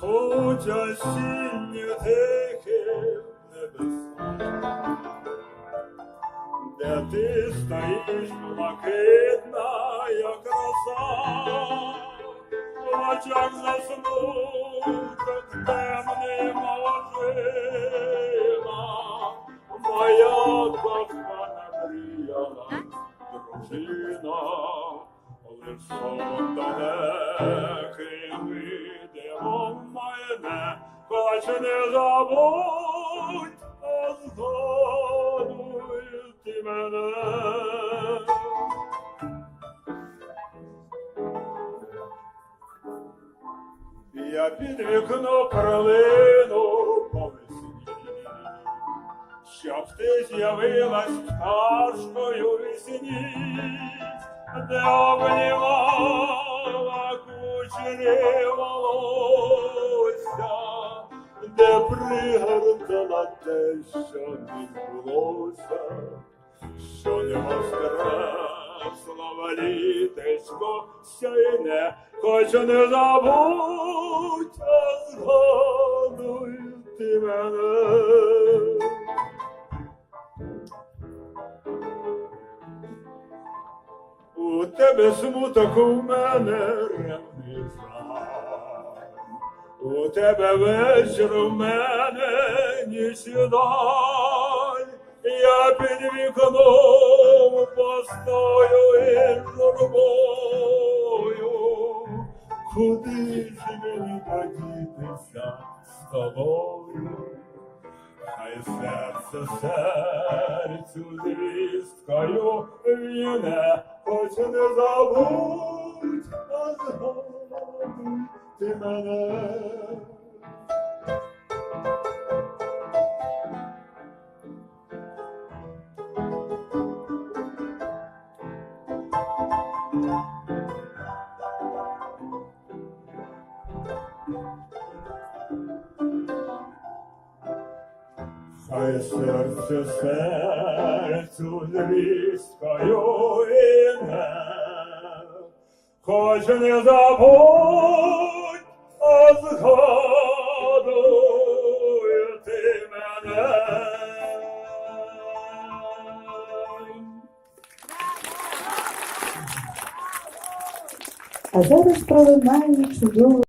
Хоч осінніх тихих небесах, де ти стоїш блакитна, як роса, в очах заснуток темним ожина, моя кохана мріяла дружина, лиш сон хоч не забудь, а згадуй ти мене. Я під вікно пролину по весні, щоб ти з'явилась пташкою весні, де обнімала кучері де пригортала те, що відбулося, що не воскресло літечко сяйне, хоч не забудь, а згадуй ти мене. У тебе смуток, у мене ревний жаль. У тебе вечір, у мене ніч даль. Я під вікном постою і журбою. Куди ж мені подітися з тобою? Хай серце серцю звісткою віне, хоч не забудь, а згадуй ти мене. Хай серце серцю звісткою віне, хоч не забудь, А зараз пролунає чудово.